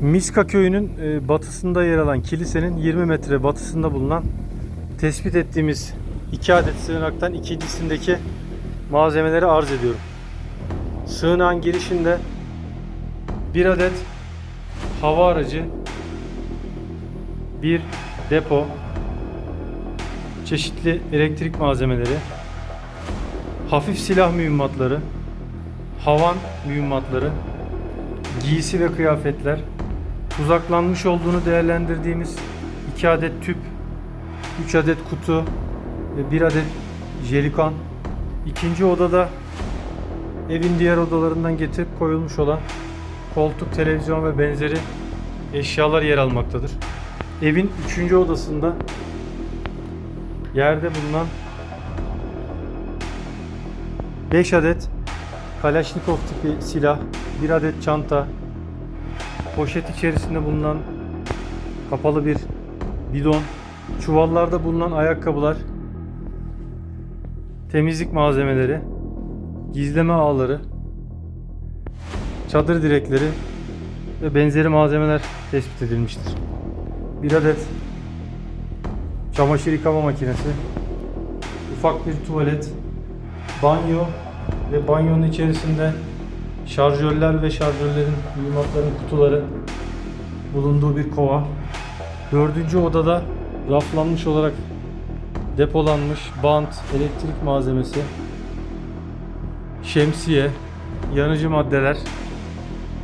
Miska köyünün e, batısında yer alan kilisenin 20 metre batısında bulunan tespit ettiğimiz iki adet sığınaktan ikincisindeki malzemeleri arz ediyorum. Sığınağın girişinde bir adet hava aracı, bir depo, çeşitli elektrik malzemeleri, hafif silah mühimmatları, havan mühimmatları, giysi ve kıyafetler, tuzaklanmış olduğunu değerlendirdiğimiz 2 adet tüp, 3 adet kutu ve 1 adet jelikan. İkinci odada evin diğer odalarından getirip koyulmuş olan koltuk, televizyon ve benzeri eşyalar yer almaktadır. Evin üçüncü odasında yerde bulunan 5 adet Kalashnikov tipi silah, 1 adet çanta, poşet içerisinde bulunan kapalı bir bidon, çuvallarda bulunan ayakkabılar, temizlik malzemeleri, gizleme ağları, çadır direkleri ve benzeri malzemeler tespit edilmiştir. Bir adet çamaşır yıkama makinesi, ufak bir tuvalet, banyo ve banyonun içerisinde şarjörler ve şarjörlerin mühimmatların kutuları bulunduğu bir kova. Dördüncü odada raflanmış olarak depolanmış bant, elektrik malzemesi, şemsiye, yanıcı maddeler,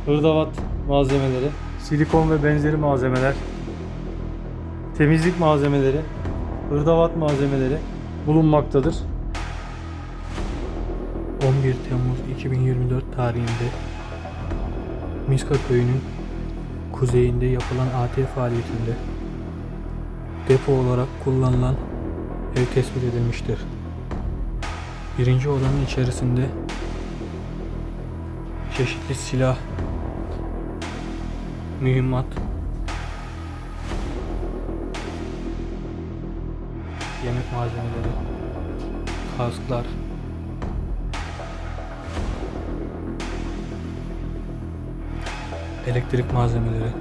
hırdavat malzemeleri, silikon ve benzeri malzemeler, temizlik malzemeleri, hırdavat malzemeleri bulunmaktadır. 11 Temmuz 2024 tarihinde Miska köyünün kuzeyinde yapılan AT faaliyetinde depo olarak kullanılan ev tespit edilmiştir. Birinci odanın içerisinde çeşitli silah, mühimmat, yemek malzemeleri, kasklar, elektrik malzemeleri,